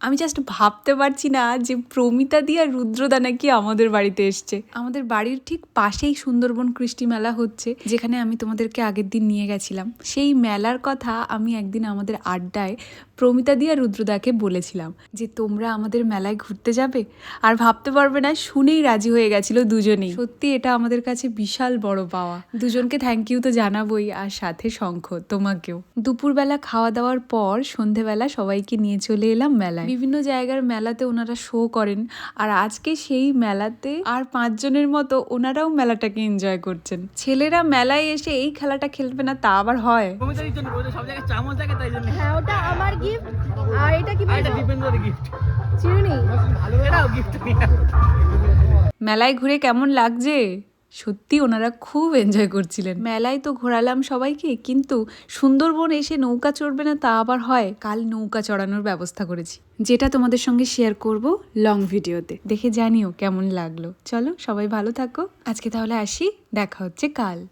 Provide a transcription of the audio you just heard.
আমি জাস্ট ভাবতে পারছি না যে প্রমিতা দি আর রুদ্রদা নাকি আমাদের বাড়িতে এসছে। আমাদের বাড়ির ঠিক পাশেই সুন্দরবন কৃষ্টি মেলা হচ্ছে, যেখানে আমি তোমাদেরকে আগের দিন নিয়ে গেছিলাম। সেই মেলার কথা আমি একদিন আমাদের আড্ডায় প্রমিতা দি আর রুদ্রদাকে বলেছিলাম যে, তোমরা আমাদের মেলায় ঘুরতে যাবে? আর ভাবতে পারবে না, শুনেই রাজি হয়ে গেছিল দুজনেই। সত্যি এটা আমাদের কাছে বিশাল বড় পাওয়া। দুজনকে থ্যাংক ইউ তো জানাবোই, আর সাথে শঙ্খ তোমাকেও। দুপুরবেলা খাওয়া দাওয়ার পর সন্ধেবেলা সবাইকে নিয়ে চলে এলাম মেলায়। বিভিন্ন জায়গার মেলাতে ওনারা শো করেন। আর আজকে সেই মেলাতে আর পাঁচজনের মতো ওনারাও মেলাটাকে এনজয় করছেন। ছেলেরা মেলায় এসে এই খেলাটা খেলবে না তা আবার হয়। কবিতার জন্য ওদের সব জায়গায় চামচ থাকে তাই জন্য। হ্যাঁ ওটা আমার গিফট আর এটা কি আর এটা বলব দীপেন্দ্রের গিফট চিরুনি মেলায় ঘুরে কেমন লাগছে? সত্যি ওনারা খুব এনজয় করছিলেন। মেলায় তো ঘোরালাম সবাইকে, কিন্তু সুন্দরবন এসে নৌকা চড়বে না তা আবার হয়। কাল নৌকা চড়ানোর ব্যবস্থা করেছি। যেটা তোমাদের সঙ্গে শেয়ার করব লং ভিডিওতে দেখে জানিও কেমন লাগল। চলো সবাই ভালো থাকো। আজকে তাহলে আসি। দেখা হচ্ছে কাল।